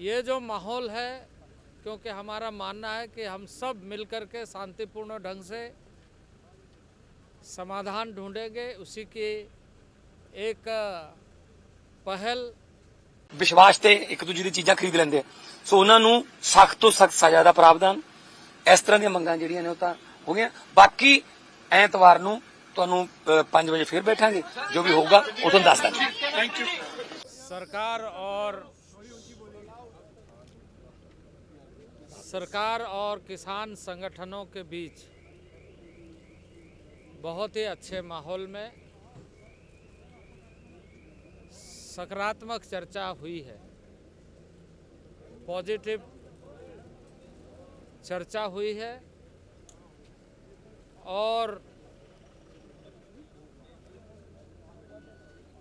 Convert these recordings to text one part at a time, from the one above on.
ये जो माहौल है क्योंकि हमारा मानना है कि हम सब मिलकर के शांतिपूर्ण ढंग से समाधान ढूंढेंगे उसी की एक पहल ਵਿਸ਼ਵਾਸ ਤੇ ਇੱਕ ਦੂਜੇ ਦੀ ਚੀਜ਼ਾਂ ਖਰੀਦ ਲੈਂਦੇ ਆ ਸੋ ਉਹਨਾਂ ਨੂੰ ਸਖਤ ਤੋਂ ਸਖਤ ਸਜ਼ਾ ਦਾ ਪ੍ਰਾਵਧਾਨ ਇਸ ਤਰ੍ਹਾਂ ਦੀਆਂ ਮੰਗਾਂ ਜਿਹੜੀਆਂ ਨੇ ਉਹ ਤਾਂ ਹੋ ਗਈਆਂ ਬਾਕੀ ਐਤਵਾਰ ਨੂੰ ਤੁਹਾਨੂੰ 5 ਵਜੇ ਫਿਰ ਬੈਠਾਂਗੇ ਜੋ ਵੀ ਹੋਊਗਾ ਉਹ ਤੁਹਾਨੂੰ ਦੱਸ ਦਾਂਗੇ सरकार और सरकार और किसान संगठनों के बीच बहुत ही अच्छे माहौल में सकारात्मक चर्चा हुई है। पॉजिटिव चर्चा हुई है और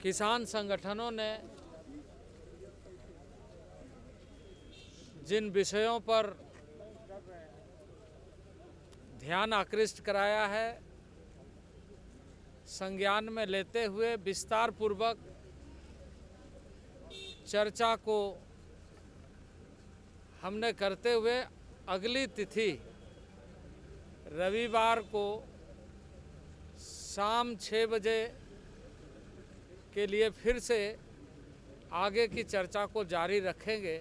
किसान संगठनों ने जिन विषयों पर ध्यान आकृष्ट कराया है। संज्ञान में लेते हुए विस्तार पूर्वक चर्चा को हमने करते हुए अगली तिथि, रविवार को शाम छः बजे के लिए फिर से आगे की चर्चा को जारी रखेंगे।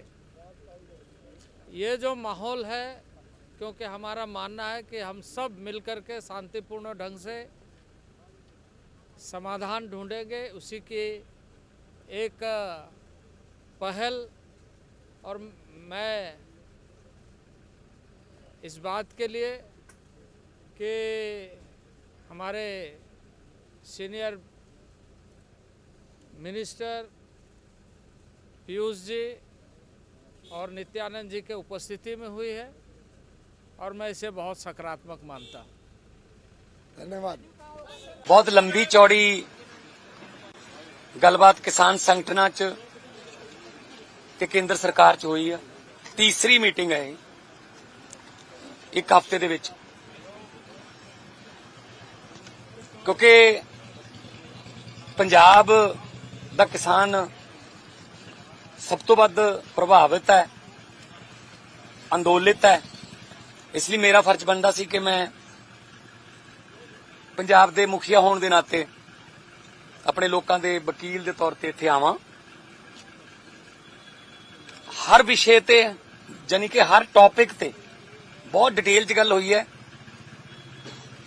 ये जो माहौल है क्योंकि हमारा मानना है कि हम सब मिलकर के शांतिपूर्ण ढंग से समाधान ढूंढेंगे। उसी की एक पहल और मैं इस बात के लिए कि हमारे सीनियर मिनिस्टर पीयूष जी और नित्यानंद जी के उपस्थिति में हुई है। और मैं इसे बहुत सकारात्मक मानता हूँ ਧੰਨਵਾਦ ਬਹੁਤ ਲੰਬੀ ਚੌੜੀ ਗੱਲਬਾਤ ਕਿਸਾਨ ਸੰਗਠਨਾਂ 'ਚ ਤੇ ਕੇਂਦਰ ਸਰਕਾਰ 'ਚ ਹੋਈ ਆ ਤੀਸਰੀ ਮੀਟਿੰਗ ਹੈ ਇਹ ਇੱਕ ਹਫ਼ਤੇ ਦੇ ਵਿੱਚ ਕਿਉਂਕਿ ਪੰਜਾਬ ਦਾ ਕਿਸਾਨ ਸਭ ਤੋਂ ਵੱਧ ਪ੍ਰਭਾਵਿਤ ਹੈ ਅੰਦੋਲਿਤ ਹੈ ਇਸ ਲਈ ਮੇਰਾ ਫਰਜ਼ ਬਣਦਾ ਸੀ ਕਿ ਮੈਂ ਪੰਜਾਬ ਦੇ ਮੁਖੀਆ ਹੋਣ ਦੇ ਨਾਤੇ ਆਪਣੇ ਲੋਕਾਂ ਦੇ ਵਕੀਲ ਦੇ ਤੌਰ ਤੇ ਇੱਥੇ ਆਵਾਂ। ਹਰ ਵਿਸ਼ੇ ਤੇ ਜਾਨੀ ਕਿ ਹਰ ਟੌਪਿਕ ਤੇ ਬਹੁਤ ਡਿਟੇਲ 'ਚ ਗੱਲ ਹੋਈ ਹੈ।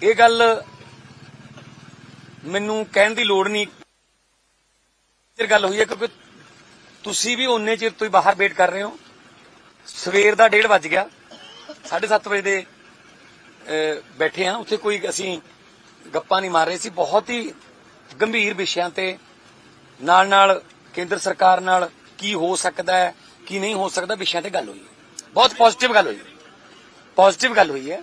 ਇਹ ਗੱਲ ਮੈਨੂੰ ਕਹਿਣ ਦੀ ਲੋੜ ਨਹੀਂ ਫਿਰ ਗੱਲ ਹੋਈ ਹੈ, ਕਿਉਂਕਿ ਤੁਸੀਂ ਵੀ ਉਨੇ ਚਿਰ ਤੋਂ ਹੀ ਬਾਹਰ ਵੇਟ ਕਰ ਰਹੇ ਹੋ। ਸਵੇਰ ਦਾ 1:30 ਵੱਜ ਗਿਆ। 7:30 ਵਜੇ ਦੇ ਬੈਠੇ ਆ ਉੱਥੇ ਕੋਈ ਅਸੀਂ ਗੱਪਾਂ ਨਹੀਂ ਮਾਰ ਰਹੇ ਸੀ। ਬਹੁਤ ਹੀ ਗੰਭੀਰ ਵਿਸ਼ਿਆਂ ਤੇ ਨਾਲ ਨਾਲ ਕੇਂਦਰ ਸਰਕਾਰ ਨਾਲ ਕੀ ਹੋ ਸਕਦਾ ਹੈ, ਕੀ ਨਹੀਂ ਹੋ ਸਕਦਾ, ਵਿਸ਼ਿਆਂ ਤੇ ਗੱਲ ਹੋਈ ਹੈ। ਬਹੁਤ ਪੋਜ਼ਿਟਿਵ ਗੱਲ ਹੋਈ ਪੋਜ਼ਿਟਿਵ ਗੱਲ ਹੋਈ ਹੈ।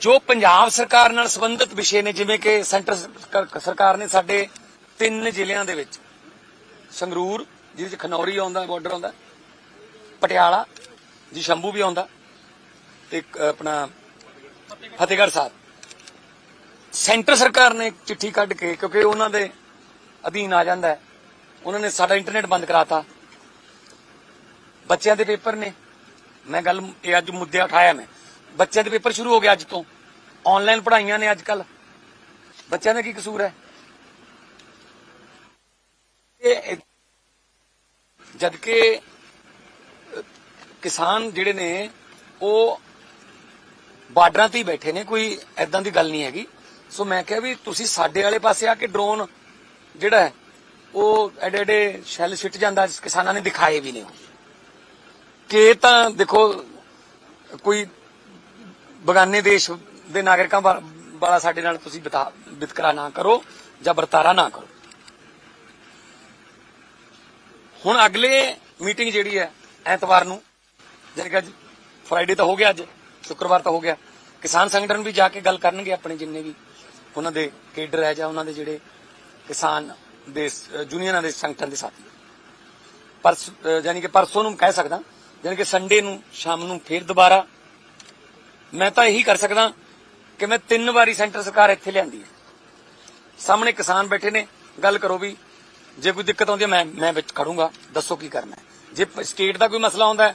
ਜੋ ਪੰਜਾਬ ਸਰਕਾਰ ਨਾਲ ਸੰਬੰਧਿਤ ਵਿਸ਼ੇ ਨੇ, ਜਿਵੇਂ ਕਿ ਸੈਂਟਰ ਸਰਕਾਰ- ਸਰਕਾਰ ਨੇ ਸਾਡੇ ਤਿੰਨ ਜ਼ਿਲ੍ਹਿਆਂ ਦੇ ਵਿੱਚ ਸੰਗਰੂਰ, ਜਿਹਦੇ ਵਿੱਚ ਖਨੌਰੀ ਆਉਂਦਾ, ਬਾਰਡਰ ਆਉਂਦਾ, ਪਟਿਆਲਾ ਜੀ, ਸ਼ੰਭੂ ਵੀ ਆਉਂਦਾ ਤੇ ਆਪਣਾ ਫਤਿਹਗੜ੍ਹ ਸਾਹਿਬ। ਸੈਂਟਰ ਸਰਕਾਰ ਨੇ ਚਿੱਠੀ ਕੱਢ ਕੇ, ਕਿਉਂਕਿ ਉਹਨਾਂ ਦੇ ਅਧੀਨ ਆ ਜਾਂਦਾ ਹੈ, ਉਹਨਾਂ ਨੇ ਸਾਡਾ ਇੰਟਰਨੈਟ ਬੰਦ ਕਰਾਤਾ। ਬੱਚਿਆਂ ਦੇ ਪੇਪਰ ਨੇ। ਮੈਂ ਗੱਲ, ਇਹ ਅੱਜ ਮੁੱਦੇ ਉਠਾਇਆ ਮੈਂ। ਬੱਚਿਆਂ ਦੇ ਪੇਪਰ ਸ਼ੁਰੂ ਹੋ ਗਿਆ ਅੱਜ ਤੋਂ। ਆਨਲਾਈਨ ਪੜ੍ਹਾਈਆਂ ਨੇ ਅੱਜ ਕੱਲ ਬੱਚਿਆਂ ਦਾ ਕੀ ਕਸੂਰ ਹੈ? ਇਹ ਜਦ ਕਿ ਕਿਸਾਨ ਜਿਹੜੇ ਨੇ, ਉਹ ਬਾਰਡਰਾਂ ਤੇ ਹੀ ਬੈਠੇ ਨੇ, ਕੋਈ ਐਦਾਂ ਦੀ ਗੱਲ ਨਹੀਂ ਹੈਗੀ ਸੋ ਮੈਂ ਕਿਹਾ ਵੀ ਤੁਸੀਂ ਸਾਡੇ ਵਾਲੇ ਪਾਸੇ ਆ ਕੇ ਡਰੋਨ ਜਿਹੜਾ ਹੈ, ਉਹ ਐਡੇ ਐਡੇ ਸ਼ੈਲ ਸਿੱਟ ਜਾਂਦਾ, ਕਿਸਾਨਾਂ ਨੇ ਦਿਖਾਏ ਵੀ ਨੇ ਉਹ। ਕਿ ਤਾਂ ਦੇਖੋ, ਕੋਈ ਬਗਾਨੇ ਦੇਸ਼ ਦੇ ਨਾਗਰਿਕਾਂ ਵਾਲਾ ਸਾਡੇ ਨਾਲ ਤੁਸੀਂ ਬਿਤਾ- ਵਿਤਕਰਾ ਨਾ ਕਰੋ ਜਾਂ ਵਰਤਾਰਾ ਨਾ ਕਰੋ ਹੁਣ ਅਗਲੇ ਮੀਟਿੰਗ ਜਿਹੜੀ ਹੈ, ਐਤਵਾਰ ਨੂੰ ਜਾਣੀ ਕਿ ਅੱਜ ਫਰਾਈਡੇ ਤਾਂ ਹੋ ਗਿਆ ਅੱਜ ਸ਼ੁੱਕਰਵਾਰ ਤਾਂ ਹੋ ਗਿਆ। ਕਿਸਾਨ ਸੰਗਠਨ ਵੀ ਜਾ ਕੇ ਗੱਲ ਕਰਨਗੇ ਆਪਣੇ ਜਿੰਨੇ ਵੀ ਉਹਨਾਂ ਦੇ ਕੇਡਰ ਹੈ ਜਾਂ ਉਹਨਾਂ ਦੇ ਜਿਹੜੇ ਕਿਸਾਨ ਦੇ ਸ- ਯੂਨੀਅਨਾਂ ਦੇ ਸੰਗਠਨ ਦੇ ਸਾਥੀ। ਪਰਸ ਅ, ਜਾਣੀ ਕਿ ਪਰਸੋਂ ਨੂੰ ਕਹਿ ਸਕਦਾ ਜਾਣੀ ਕਿ ਸੰਡੇ ਨੂੰ ਸ਼ਾਮ ਨੂੰ ਫੇਰ ਦੁਬਾਰਾ। ਮੈਂ ਤਾਂ ਇਹੀ ਕਰ ਸਕਦਾ ਕਿ ਮੈਂ ਤਿੰਨ ਵਾਰੀ ਸੈਂਟਰ ਸਰਕਾਰ ਇੱਥੇ ਲਿਆਂਦੀ ਹੈ। ਸਾਹਮਣੇ ਕਿਸਾਨ ਬੈਠੇ ਨੇ ਗੱਲ ਕਰੋ ਵੀ ਜੇ ਕੋਈ ਦਿੱਕਤ ਆਉਂਦੀ ਹੈ ਮੈਂ ਮੈਂ ਵਿੱਚ ਖੜੂੰਗਾ ਦੱਸੋ ਕੀ ਕਰਨਾ ਹੈ। ਜੇ ਸਟੇਟ ਦਾ ਕੋਈ ਮਸਲਾ ਆਉਂਦਾ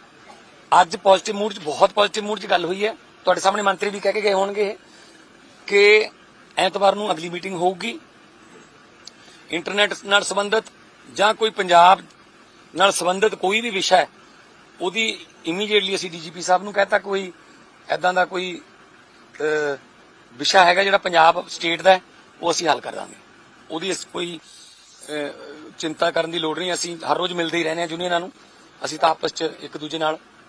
ਅੱਜ ਪੋਜ਼ਿਟਿਵ ਮੂਡ 'ਚ, ਬਹੁਤ ਪੋਜ਼ਿਟਿਵ ਮੂਡ 'ਚ ਗੱਲ ਹੋਈ ਹੈ। ਤੁਹਾਡੇ ਸਾਹਮਣੇ ਮੰਤਰੀ ਵੀ ਕਹਿ ਕੇ ਗਏ ਹੋਣਗੇ ਕਿ ਐਤਵਾਰ ਨੂੰ ਅਗਲੀ ਮੀਟਿੰਗ ਹੋਊਗੀ। ਇੰਟਰਨੈਟ ਨਾਲ ਸੰਬੰਧਿਤ ਜਾਂ ਕੋਈ ਪੰਜਾਬ ਨਾਲ ਸੰਬੰਧਿਤ ਕੋਈ ਵੀ ਵਿਸ਼ਾ ਉਹਦੀ ਇਮੀਡੀਏਟਲੀ ਅਸੀਂ ਡੀਜੀਪੀ ਸਾਹਿਬ ਨੂੰ ਕਹਤਾ ਕੋਈ ਐਦਾਂ ਦਾ ਕੋਈ ਵਿਸ਼ਾ ਹੈਗਾ ਜਿਹੜਾ ਪੰਜਾਬ ਸਟੇਟ ਦਾ ਉਹ ਅਸੀਂ ਹੱਲ ਕਰ ਦਾਂਗੇ। ਉਹਦੀ ਇਸ ਕੋਈ ਚਿੰਤਾ ਕਰਨ ਦੀ ਲੋੜ ਨਹੀਂ, ਅਸੀਂ ਹਰ ਰੋਜ਼ ਮਿਲਦੇ ਹੀ ਰਹਿੰਦੇ ਹਾਂ ਯੂਨੀਅਨਾਂ ਨੂੰ। ਅਸੀਂ ਤਾਂ ਆਪਸ 'ਚ ਇੱਕ ਦੂਜੇ ਨਾਲ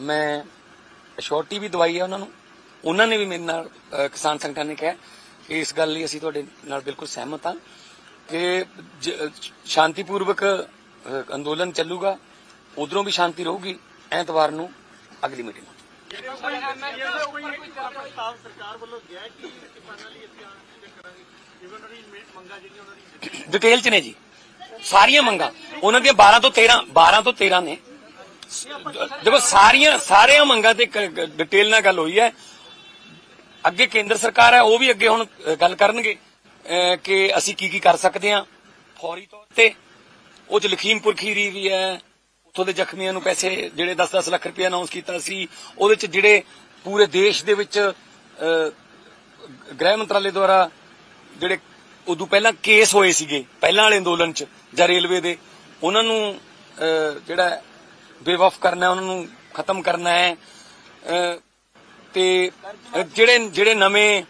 ਮੈਂ ਅਸ਼ੋਰਟੀ ਵੀ ਦਵਾਈ ਹੈ ਉਹਨਾਂ ਨੂੰ। ਉਹਨਾਂ ਨੇ ਵੀ ਮੇਰੇ ਨਾਲ ਕਿਸਾਨ ਸੰਗਠਨ ਨੇ ਕਿਹਾ ਕਿ ਇਸ ਗੱਲ ਲਈ ਅਸੀਂ ਤੁਹਾਡੇ ਨਾਲ ਬਿਲਕੁਲ ਸਹਿਮਤ ਹਾਂ ਕਿ ਜ- ਸ਼ਾਂਤੀਪੂਰਵਕ ਅੰਦੋਲਨ ਚੱਲੂਗਾ। ਉਧਰੋਂ ਵੀ ਸ਼ਾਂਤੀ ਰਹੂਗੀ ਐਤਵਾਰ ਨੂੰ ਅਗਲੀ ਮੀਟਿੰਗ ਡਿਟੇਲ ਚ ਨੇ ਜੀ। ਸਾਰੀਆਂ ਮੰਗਾਂ। ਉਹਨਾਂ ਦੀਆਂ 12 ਤੋਂ 13 12 ਤੋਂ 13 ਨੇ। ਦੇਖੋ, ਸਾਰੀਆਂ ਸਾਰੀਆਂ ਮੰਗਾਂ ਤੇ ਡਿਟੇਲ ਨਾਲ ਗੱਲ ਹੋਈ ਹੈ। ਅੱਗੇ ਕੇਂਦਰ ਸਰਕਾਰ ਹੈ, ਉਹ ਵੀ ਅੱਗੇ ਹੁਣ ਗੱਲ ਕਰਨਗੇ ਕਿ ਅਸੀਂ ਕੀ ਕੀ ਕਰ ਸਕਦੇ ਹਾਂ। ਫੌਰੀ ਤੌਰ ਤੇ ਉਹ ਚ ਲਖੀਮਪੁਰ ਖੀਰੀ ਵੀ ਹੈ, ਉੱਥੋਂ ਦੇ ਜ਼ਖਮੀਆਂ ਨੂੰ ਪੈਸੇ ਜਿਹੜੇ 10-10 ਲੱਖ ਰੁਪਏ ਅਨਾਉਂਸ ਕੀਤਾ ਸੀ, ਉਹਦੇ ਚ ਜਿਹੜੇ ਪੂਰੇ ਦੇਸ਼ ਦੇ ਵਿੱਚ ਗ੍ਰਹਿ ਮੰਤਰਾਲੇ ਦੁਆਰਾ ਜਿਹੜੇ ਉਦੋਂ ਪਹਿਲਾਂ ਕੇਸ ਹੋਏ ਸੀਗੇ, ਪਹਿਲਾਂ ਵਾਲੇ ਅੰਦੋਲਨ ਚ ਜਾਂ ਰੇਲਵੇ ਦੇ, ਉਹਨਾਂ ਨੂੰ ਜਿਹੜਾ ਬੇਵਫ ਕਰਨਾ ਹੈ, ਉਹਨਾਂ ਨੂੰ ਖਤਮ ਕਰਨਾ ਹੈ। ਤੇ ਜਿਹੜੇ ਜਿਹੜੇ ਨਵੇਂ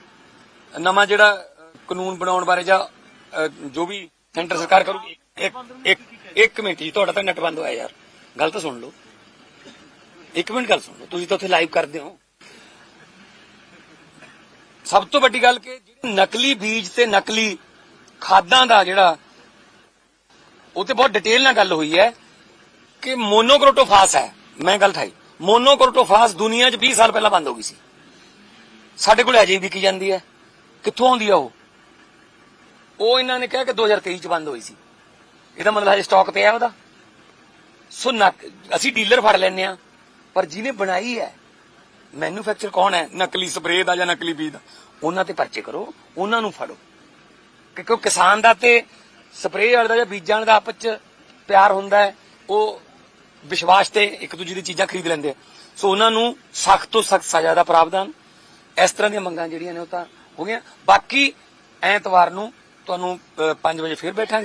ਨਵਾਂ ਜਿਹੜਾ ਕਾਨੂੰਨ ਬਣਾਉਣ ਬਾਰੇ ਜਾਂ ਜੋ ਵੀ ਸੈਂਟਰ ਸਰਕਾਰ ਕਰੂਗੀ ਇੱਕ ਇੱਕ ਇੱਕ ਮਿੰਟ ਜੀ ਤੁਹਾਡਾ ਤਾਂ ਨੈਟ ਬੰਦ ਹੋਇਆ ਯਾਰ। ਗੱਲ ਤਾਂ ਸੁਣ ਲਓ। ਇੱਕ ਮਿੰਟ ਗੱਲ ਸੁਣ ਲਓ ਤੁਸੀਂ ਤਾਂ ਉੱਥੇ ਲਾਈਵ ਕਰਦੇ ਹੋ। ਸਭ ਤੋਂ ਵੱਡੀ ਗੱਲ ਕਿ ਨਕਲੀ ਬੀਜ ਤੇ ਨਕਲੀ ਖਾਦਾਂ ਦਾ ਜਿਹੜਾ ਉਹ ਤੇ ਬਹੁਤ ਡਿਟੇਲ ਨਾਲ ਗੱਲ ਹੋਈ ਹੈ। ਕਿ ਮੋਨੋਕ੍ਰੋਟੋਫਾਸ ਹੈ। ਮੈਂ ਗੱਲ ਠਾਈ। ਮੋਨੋਕ੍ਰੋਟੋਫਾਸ ਦੁਨੀਆ 'ਚ 20 ਸਾਲ ਪਹਿਲਾਂ ਬੰਦ ਹੋ ਗਈ ਸੀ। ਸਾਡੇ ਕੋਲ ਅਜੇ ਵੀ ਵਿਕੀ ਜਾਂਦੀ ਹੈ। ਕਿੱਥੋਂ ਆਉਂਦੀ ਆ ਉਹ? ਉਹ ਇਹਨਾਂ ਨੇ ਕਿਹਾ ਕਿ 2023 'ਚ ਬੰਦ ਹੋਈ ਸੀ। ਇਹਦਾ ਮਤਲਬ ਹਜੇ ਸਟਾਕ ਹੈ ਉਹਦਾ। ਸੋ ਨਕ- ਅਸੀਂ ਡੀਲਰ ਫੜ ਲੈਨੇ ਆ ਪਰ ਜਿਹਨੇ ਬਣਾਈ ਹੈ ਮੈਨੂਫੈਕਚਰ ਕੌਣ ਹੈ? ਨਕਲੀ ਸਪਰੇਅ ਦਾ ਜਾਂ ਨਕਲੀ ਬੀਜ ਦਾ? ਉਹਨਾਂ ਤੇ ਪਰਚੇ ਕਰੋ। ਉਹਨਾਂ ਨੂੰ ਫੜੋ। ਕਿਉਂਕਿ ਕਿਸਾਨ ਦਾ ਤੇ ਸਪਰੇਅ ਵਾਲੇ ਦਾ ਜਾਂ ਬੀਜਾਂ ਵਾਲੇ ਦਾ ਆਪਸ ਚ ਪਿਆਰ ਹੁੰਦਾ ਹੈ। ਉਹ ਵਿਸ਼ਵਾਸ ਤੇ ਇੱਕ ਦੂਜੇ ਦੀ ਚੀਜ਼ਾਂ ਖਰੀਦ ਲੈਂਦੇ ਆ। ਸੋ ਉਹਨਾਂ ਨੂੰ ਸਖਤ ਤੋਂ ਸਖਤ ਸਜ਼ਾ ਦਾ ਪ੍ਰਾਵਧਾਨ, ਇਸ ਤਰ੍ਹਾਂ ਦੀਆਂ ਮੰਗਾਂ ਜਿਹੜੀਆਂ ਨੇ ਉਹ ਤਾਂ ਹੋ ਗਈਆਂ। ਬਾਕੀ ਐਤਵਾਰ ਨੂੰ ਤੁਹਾਨੂੰ 5 ਵਜੇ ਫਿਰ ਬੈਠਾਂਗੇ।